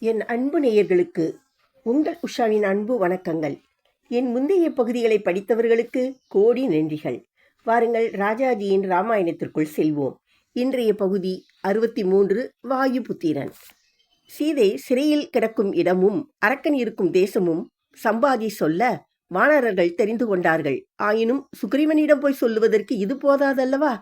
என் அன்பு நேயர்களுக்கு உங்கள் உஷாவின் அன்பு வணக்கங்கள். என் முந்தைய பகுதிகளை படித்தவர்களுக்கு கோடி நன்றிகள். வாருங்கள் ராஜாஜியின் ராமாயணத்திற்குள் செல்வோம். இன்றைய பகுதி அறுபத்தி மூன்று வாயுபுத்திரன். சீதை சிறையில் கிடக்கும் இடமும் அரக்கன் இருக்கும் தேசமும் சம்பாதி சொல்ல வானரர்கள் தெரிந்து கொண்டார்கள். ஆயினும் சுக்ரீவனிடம் போய் சொல்லுவதற்கு இது போதாதல்லவா?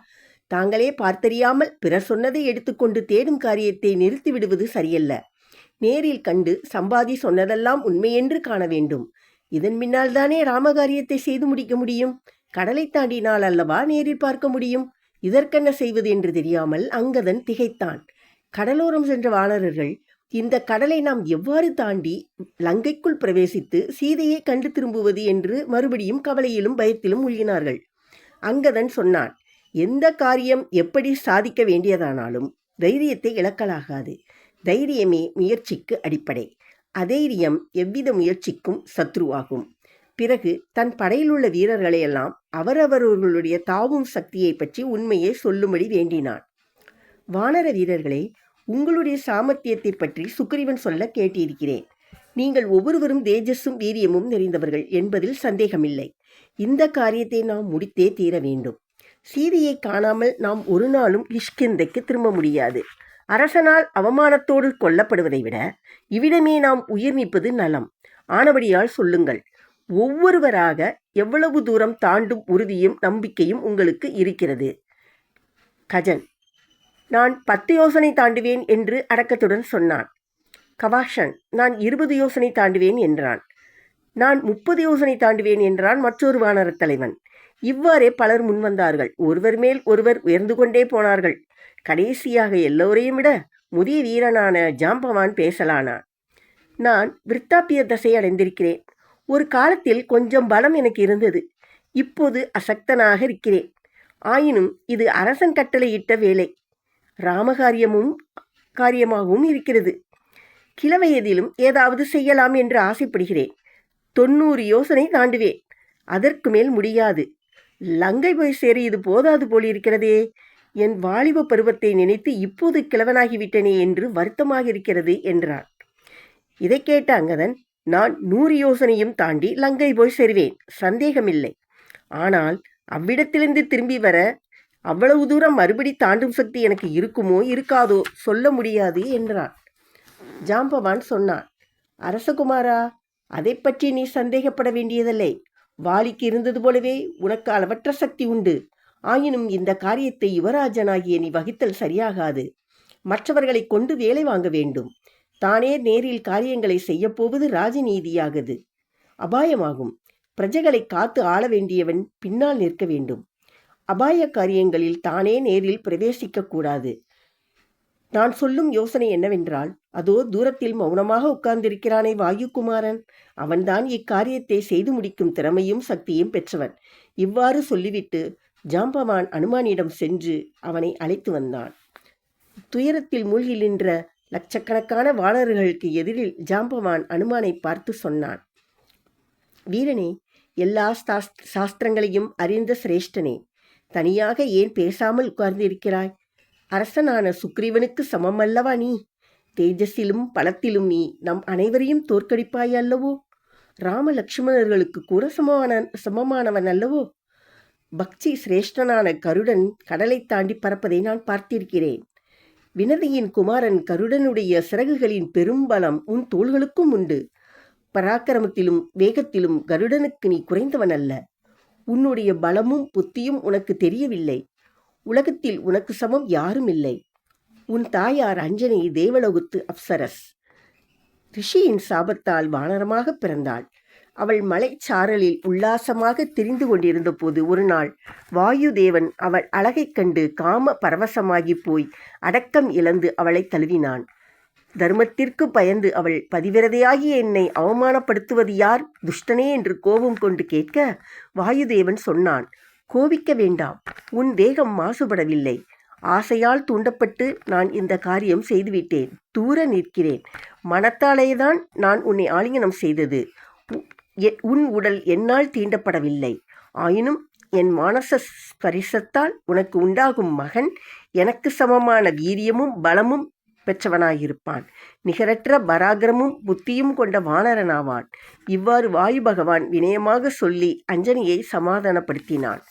தாங்களே பார்த்தறியாமல் பிறர் சொன்னதை எடுத்துக்கொண்டு தேடும் காரியத்தை நிறுத்திவிடுவது சரியல்ல. நேரில் கண்டு சம்பாதி சொன்னதெல்லாம் உண்மையென்று காண வேண்டும். இதன் பின்னால் தானே ராமகாரியத்தை செய்து முடிக்க முடியும்? கடலை தாண்டினால் அல்லவா நேரில் பார்க்க முடியும்? இதற்கென்ன செய்வது என்று தெரியாமல் அங்கதன் திகைத்தான். கடலோரம் சென்ற வானரர்கள் இந்த கடலை நாம் எவ்வாறு தாண்டி லங்கைக்குள் பிரவேசித்து சீதையை கண்டு திரும்புவது என்று மறுபடியும் கவலையிலும் பயத்திலும் மூழ்கினார்கள். அங்கதன் சொன்னான் எந்த காரியம் எப்படி சாதிக்க வேண்டியதானாலும் தைரியத்தை இழக்கலாகாது. தைரியமே முயற்சிக்கு அடிப்படை. அதைரியம் எவ்வித முயற்சிக்கும் சத்ருவாகும். பிறகு தன் படையில் உள்ள வீரர்களையெல்லாம் அவரவர்களுடைய தாவும் சக்தியை பற்றி உண்மையை சொல்லும்படி வேண்டினான். வானர வீரர்களே உங்களுடைய சாமர்த்தியத்தை பற்றி சுக்ரீவன் சொல்ல கேட்டிருக்கிறேன். நீங்கள் ஒவ்வொருவரும் தேஜஸும் வீரியமும் நிறைந்தவர்கள் என்பதில் சந்தேகமில்லை. இந்த காரியத்தை நாம் முடித்தே தீர வேண்டும். சீதையை காணாமல் நாம் ஒரு நாளும் கிஷ்கிந்தைக்கு திரும்ப முடியாது. அரசனால் அவமானத்தோடு கொல்லப்படுவதை விட இவ்விடமே நாம் உயிர் நீப்பது நலம். ஆனபடியால் சொல்லுங்கள் ஒவ்வொருவராக எவ்வளவு தூரம் தாண்டும் உறுதியும் நம்பிக்கையும் உங்களுக்கு இருக்கிறது. கஜன் நான் பத்து யோசனை தாண்டுவேன் என்று அடக்கத்துடன் சொன்னான். கவாஷன் நான் இருபது யோசனை தாண்டுவேன் என்றான். நான் முப்பது யோசனை தாண்டுவேன் என்றான் மற்றொரு வானரத் தலைவன். இவ்வாறே பலர் முன்வந்தார்கள். ஒருவர் மேல் ஒருவர் உயர்ந்து கொண்டே போனார்கள். கடைசியாக எல்லோரையும் விட முதிய வீரனான ஜாம்பவான் பேசலானான் நான் விருத்தாப்பிய தசை அடைந்திருக்கிறேன் ஒரு காலத்தில் கொஞ்சம் பலம் எனக்கு இருந்தது. இப்போது அசக்தனாக இருக்கிறேன். ஆயினும் இது அரசன் கட்டளையிட்ட வேலை. ராமகாரியமும் காரியமாகவும் இருக்கிறது. கிழவயதிலும் ஏதாவது செய்யலாம் என்று ஆசைப்படுகிறேன். தொண்ணூறு யோசனை தாண்டுவேன். அதற்கு மேல் முடியாது. லங்கை போய் சேர இது போதாது போலிருக்கிறதே. என் வாலிப பருவத்தை நினைத்து இப்போது கிழவனாகிவிட்டனே என்று வருத்தமாக இருக்கிறது என்றான். இதை கேட்ட அங்கதன் நான் நூறு யோசனையும் தாண்டி லங்கை போய் சேருவேன் சந்தேகமில்லை. ஆனால் அவ்விடத்திலிருந்து திரும்பி வர அவ்வளவு தூரம் மறுபடி தாண்டும் சக்தி எனக்கு இருக்குமோ இருக்காதோ சொல்ல முடியாது என்றான். ஜாம்பவான் சொன்னான் அரசகுமாரா அதை பற்றி நீ சந்தேகப்பட வேண்டியதில்லை. வாலிக்கு இருந்தது போலவே உனக்கு அளவற்ற சக்தி உண்டு. ஆயினும் இந்த காரியத்தை யுவராஜனாகிய நீ வகித்தல் சரியாகாது. மற்றவர்களை கொண்டு வேலை வாங்க வேண்டும். தானே நேரில் காரியங்களை செய்யப்போவது ராஜநீதியாகது. அபாயமாகும். பிரஜைகளை காத்து ஆள வேண்டியவன் பின்னால் நிற்க வேண்டும். அபாய காரியங்களில் தானே நேரில் பிரவேசிக்க கூடாது. நான் சொல்லும் யோசனை என்னவென்றால் அதோ தூரத்தில் மௌனமாக உட்கார்ந்திருக்கிறானே வாயுகுமாரன் அவன்தான் இக்காரியத்தை செய்து முடிக்கும் திறமையும் சக்தியும் பெற்றவன். இவ்வாறு சொல்லிவிட்டு ஜாம்பவான் அனுமானிடம் சென்று அவனை அழைத்து வந்தான். துயரத்தில் மூழ்கி நின்ற லட்சக்கணக்கான வாளர்களுக்கு எதிரில் ஜாம்பவான் அனுமானை பார்த்து சொன்னான் வீரனே எல்லா சாஸ்திரங்களையும் அறிந்த சிரேஷ்டனே தனியாக ஏன் பேசாமல் உட்கார்ந்திருக்கிறாய்? அரசனான சுக்ரீவனுக்கு சமமல்லவா நீ? தேஜஸிலும் பலத்திலும் நீ நம் அனைவரையும் தோற்கடிப்பாய் அல்லவோ? ராம கூட சமமான சமமானவன் அல்லவோ? பக்தி சிரேஷ்டனான கருடன் கடலை தாண்டி பறப்பதை நான் பார்த்திருக்கிறேன். வினதியின் குமாரன் கருடனுடைய சிறகுகளின் பெரும்பலம் உன் தோள்களுக்கும் உண்டு. பராக்கிரமத்திலும் வேகத்திலும் கருடனுக்கு நீ குறைந்தவன் அல்ல உன்னுடைய பலமும் புத்தியும் உனக்கு தெரியவில்லை. உலகத்தில் உனக்கு சமம் யாரும் இல்லை. உன் தாயார் அஞ்சனை தேவலோகத்து அப்சரஸ். ரிஷியின் சாபத்தால் வானரமாக பிறந்தாள். அவள் மலைச்சாரலில் உல்லாசமாக திரிந்து கொண்டிருந்த போது ஒரு நாள் வாயுதேவன் அவள் அழகைக் கண்டு காம பரவசமாகி போய் அடக்கம் இழந்து அவளை தழுவினான். தர்மத்திற்கு பயந்து அவள் பதிவிரதையாகி என்னை அவமானப்படுத்துவது யார்? துஷ்டனே என்று கோபம் கொண்டு கேட்க வாயுதேவன் சொன்னான் கோபிக்க வேண்டாம் உன் வேகம் மாசுபடவில்லை. ஆசையால் தூண்டப்பட்டு நான் இந்த காரியம் செய்துவிட்டேன். தூர நிற்கிறேன். மனத்தாலேதான் நான் உன்னை ஆலிங்கனம் செய்தது. உன் உடல் என்னால் தீண்டப்படவில்லை. ஆயினும் என் மானச ஸ்பரிசத்தால் உனக்கு உண்டாகும் மகன் எனக்கு சமமான வீரியமும் பலமும் பெற்றவனாயிருப்பான். நிகரற்ற பராக்கிரமும் புத்தியும் கொண்ட வானரனாவான். இவ்வாறு வாயு பகவான் வினயமாக சொல்லி அஞ்சனியை சமாதானப்படுத்தினான்.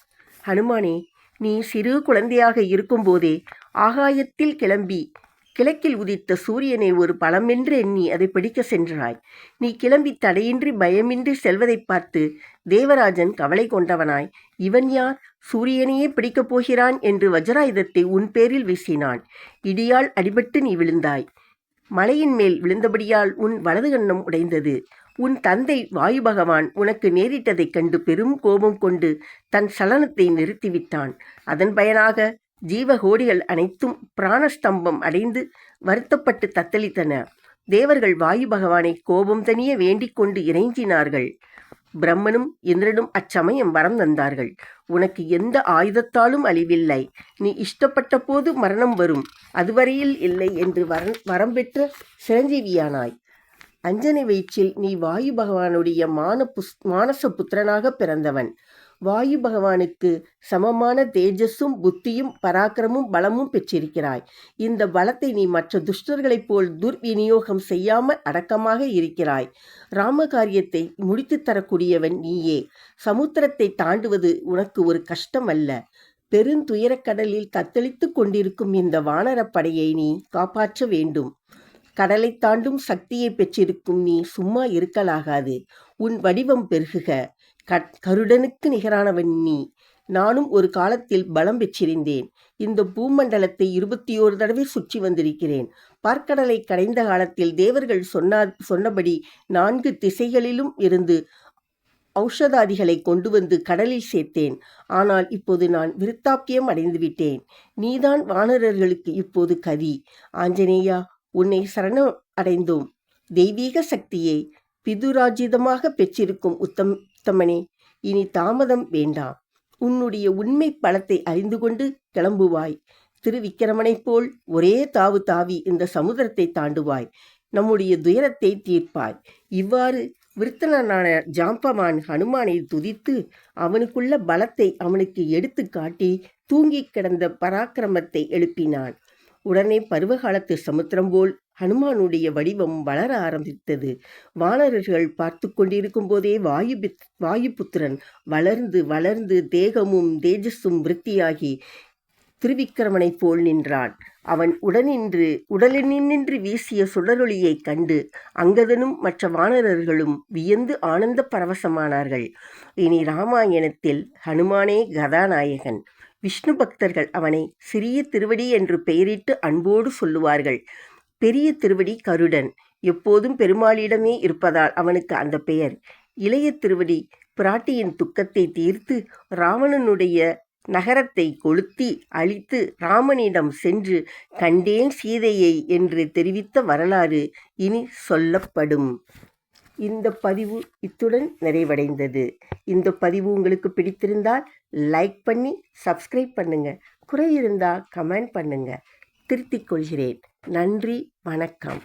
ஹனுமானே நீ சிறு குழந்தையாக இருக்கும்போதே ஆகாயத்தில் கிளம்பி கிழக்கில் உதித்த சூரியனை ஒரு பழமென்று எண்ணி அதை பிடிக்க சென்றாய். நீ கிளம்பி தடையின்றி பயமின்றி செல்வதைப் பார்த்து தேவராஜன் கவலை கொண்டவனாய். இவன் யார்? சூரியனையே பிடிக்கப் போகிறான் என்று வஜ்ராயுதத்தை உன் பேரில் வீசினான். இடியால் அடிபட்டு நீ விழுந்தாய். மலையின் மேல் விழுந்தபடியால் உன் வலது கண்ணம் உடைந்தது. உன் தந்தை வாயு பகவான் உனக்கு நேரிட்டதைக் கண்டு பெரும் கோபம் கொண்டு தன் சலனத்தை நிறுத்திவிட்டான். அதன் பயனாக ஜீவகோடிகள் அனைத்தும் பிராணஸ்தம்பம் அடைந்து வருத்தப்பட்டு தத்தளித்தன. தேவர்கள் வாயு பகவானை கோபம் தனிய வேண்டிக் கொண்டு இறைஞ்சினார்கள். பிரம்மனும் இந்திரனும் அச்சமயம் வரம் தந்தார்கள். உனக்கு எந்த ஆயுதத்தாலும் அழிவில்லை. நீ இஷ்டப்பட்ட போது மரணம் வரும். அதுவரையில் இல்லை என்று வரம் வரம் பெற்ற சிரஞ்சீவியானாய். அஞ்சனை வயிற்றில் நீ வாயு பகவானுடைய மான புஸ் மானச புத்திரனாக பிறந்தவன். வாயு பகவானுக்கு சமமான தேஜஸும் புத்தியும் பராக்கிரமும் பலமும் பெற்றிருக்கிறாய். இந்த பலத்தை நீ மற்ற துஷ்டர்களைப் போல் துர்விநியோகம் செய்யாமல் அடக்கமாக இருக்கிறாய். ராமகாரியத்தை முடித்து தரக்கூடியவன் நீயே. சமுத்திரத்தை தாண்டுவது உனக்கு ஒரு கஷ்டம் அல்ல பெருந்துயரக்கடலில் தத்தளித்து கொண்டிருக்கும் இந்த வானரப்படையை நீ காப்பாற்ற வேண்டும். கடலை தாண்டும் சக்தியை பெற்றிருக்கும் நீ சும்மா இருக்கலாகாது. உன் வடிவம் பெருகுக. கருடனுக்கு நிகரானவன் நீ. நானும் ஒரு காலத்தில் பலம் பெற்றிருந்தேன். இந்த பூமண்டலத்தை இருபத்தி ஓரு தடவை சுற்றி வந்திருக்கிறேன். பார்க்கடலை கடைந்த காலத்தில் தேவர்கள் சொன்னா சொன்னபடி நான்கு திசைகளிலும் இருந்து ஔஷதாதிகளை கொண்டு வந்து கடலில் சேர்த்தேன். ஆனால் இப்போது நான் விருத்தாப்பியம் அடைந்துவிட்டேன் நீதான் வானரர்களுக்கு இப்போது கதி. ஆஞ்சநேயா உன்னை சரணம் அடைந்தோம். தெய்வீக சக்தியை பிதுராஜிதமாக பெற்றிருக்கும் உத்தம் உத்தமனே இனி தாமதம் வேண்டாம். உன்னுடைய உண்மை பலத்தை அறிந்து கொண்டு கிளம்புவாய். திருவிக்கிரமனைப் போல் ஒரே தாவு தாவி இந்த சமுதிரத்தை தாண்டுவாய். நம்முடைய துயரத்தை தீர்ப்பாய். இவ்வாறு விருத்தனான ஜாம்பமான் ஹனுமானை துதித்து அவனுக்குள்ள பலத்தை அவனுக்கு எடுத்து காட்டி தூங்கிக் கிடந்த பராக்கிரமத்தை எழுப்பினான். உடனே பருவகாலத்து சமுத்திரம் போல் ஹனுமானுடைய வடிவம் வளர ஆரம்பித்தது. வானரர்கள் பார்த்து கொண்டிருக்கும் போதே வாயு வாயுபுத்திரன் வளர்ந்து வளர்ந்து தேகமும் தேஜஸும் விருத்தியாகி திருவிக்கிரமனைப் போல் நின்றான். அவன் உடனின்று உடலினின்று வீசிய சுடரொளியைக் கண்டு அங்கதனும் மற்ற வானரர்களும் வியந்து ஆனந்த பரவசமானார்கள். இனி ராமாயணத்தில் ஹனுமானே கதாநாயகன். விஷ்ணு பக்தர்கள் அவனை சிறிய திருவடி என்று பெயரிட்டு அன்போடு சொல்லுவார்கள். பெரிய திருவடி கருடன். எப்போதும் பெருமாளிடமே இருப்பதால் அவனுக்கு அந்த பெயர். இளைய திருவடி பிராட்டியின் துக்கத்தை தீர்த்து ராவணனுடைய நகரத்தை கொளுத்தி அழித்து ராமனிடம் சென்று கண்டேன் சீதையை என்று தெரிவித்த வரலாறு இனி சொல்லப்படும். இந்த பதிவு இத்துடன் நிறைவடைந்தது. இந்த பதிவு உங்களுக்கு பிடித்திருந்தால் லைக் பண்ணி சப்ஸ்கிரைப் பண்ணுங்கள் குறை இருந்தால் கமெண்ட் பண்ணுங்கள் திருத்திக் கொள்கிறேன். நன்றி வணக்கம்.